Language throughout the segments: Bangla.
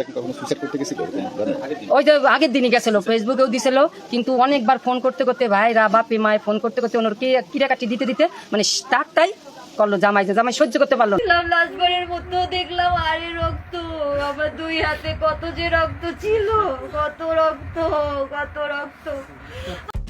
মেয়েটা কি কখনো সুইসাইড করতে গেছিল? ওই যে আগের দিনই গেছিল ফেসবুকেও দিছিল কিন্তু অনেকবার ফোন করতে করতে ভাইরা বাপি মায় ফোন করতে করতে ওনার কিরাকাটি দিতে দিতে মানে তারটাই করল জামাই যে জামাই সহ্য করতে পারল লাশবারের মতো দেখলাম আরে রক্ত আমার দুই হাতে কত যে রক্ত ছিল কত রক্ত কত রক্ত।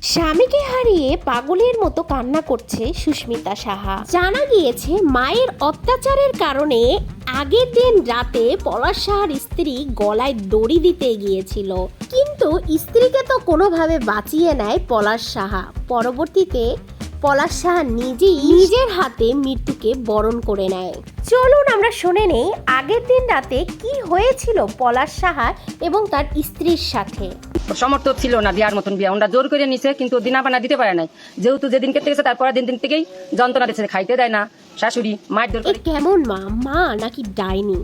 স্বামীকে হারিয়ে পাগলের মতো কান্না করছে সুস্মিতা সাহা। জানা গিয়েছে, মায়ের অত্যাচারের কারণে আগের দিন রাতে পলাশ সাহার স্ত্রী গলায় দড়ি দিতে গিয়েছিল। কিন্তু স্ত্রীকে তো কোনোভাবে বাঁচিয়ে নেয় পলাশ সাহা। পরবর্তীতে পলাশ সাহা নিজেই নিজের হাতে মৃত্যুকে বরণ করে নেয়। চলুন আমরা শুনে নেই আগের দিন রাতে কি হয়েছিল পলাশ সাহা এবং তার স্ত্রীর সাথে। ওর সমর্থ ছিল না বিয়ার মতন বিয়া। ওরা জোর করে নিছে, কিন্তু দিনা বানা দিতে পারে নাই। যেহেতু যেদিন কেটে গেছে, তারপরের দিন দিন থেকেই যন্ত্রণা দিচ্ছে খাইতে দেয় না। শাশুড়ি মায়ের দোর কেমন মা? মা নাকি ডাইনি?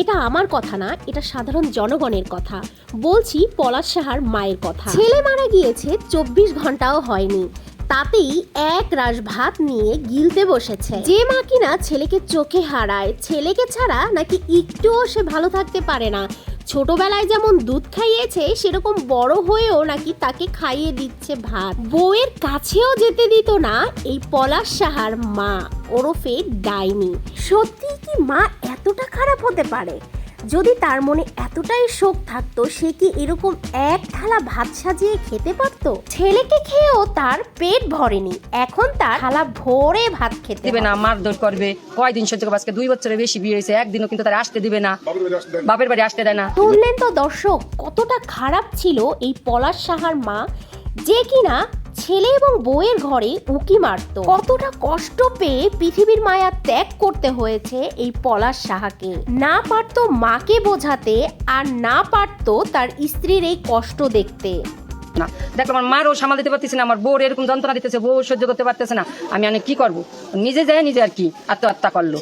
এটা আমার কথা না, এটা সাধারণ জনগণের কথা। বলছি পলাশ সাহার মায়ের কথা। ছেলে মারা গিয়েছে, চব্বিশ ঘন্টাও হয়নি। তাতেই এক রাশ ভাত নিয়ে গিলতে বসেছে। যে মা কিনা ছেলেকে চোখে হারায়, ছেলেকে ছাড়া নাকি একটুও সে ভালো থাকতে পারে না। ছোটবেলায় যেমন দুধ খাইয়েছে, সেরকম বড় হয়েও নাকি তাকে খাইয়ে দিচ্ছে ভাত। বউয়ের কাছেও যেতে দিত না এই পলাশ সাহার মা ওরফে ডাইনি। সত্যি কি মা এতটা খারাপ হতে পারে? যদি তার মনে এতটাই শোক থাকতো সে কি এরকম এক থালা ভাত সাজিয়ে খেতে পারতো? ছেলেকে খেয়েও তার পেট ভরেনি। এখন তার থালা ভরে ভাত খেতে দিবে। না মারধর করবে। কয়দিন সহ্য করবে? আজকে দুই বছরের বেশি বিয়ে হয়েছে একদিনও কিন্তু তারা আসতে দিবে না। বাপের বাড়ি আসতে দেয় না। শুনলেন তো দর্শক কতটা খারাপ ছিল এই পলাশ সাহার মা যে কিনা ছেলে এবং বউয়ের ঘরে উকি মারত। কতটা কষ্ট পেয়ে পৃথিবীর মায়া ত্যাগ করতে হয়েছে এই পলাশ সাহাকে। না পারতো মাকে বোঝাতে আর না পারতো তার স্ত্রীর এই কষ্ট দেখতে। না দেখো আমার মারও সামাল দিতে পারতেছে না আমার বউর এরকম যন্ত্রণা দিতেছে বউ সহ্য করতে পারতেছে না। আমি অনেক কি করব? নিজে যায় নিজে আর কি আত্মহত্যা করল।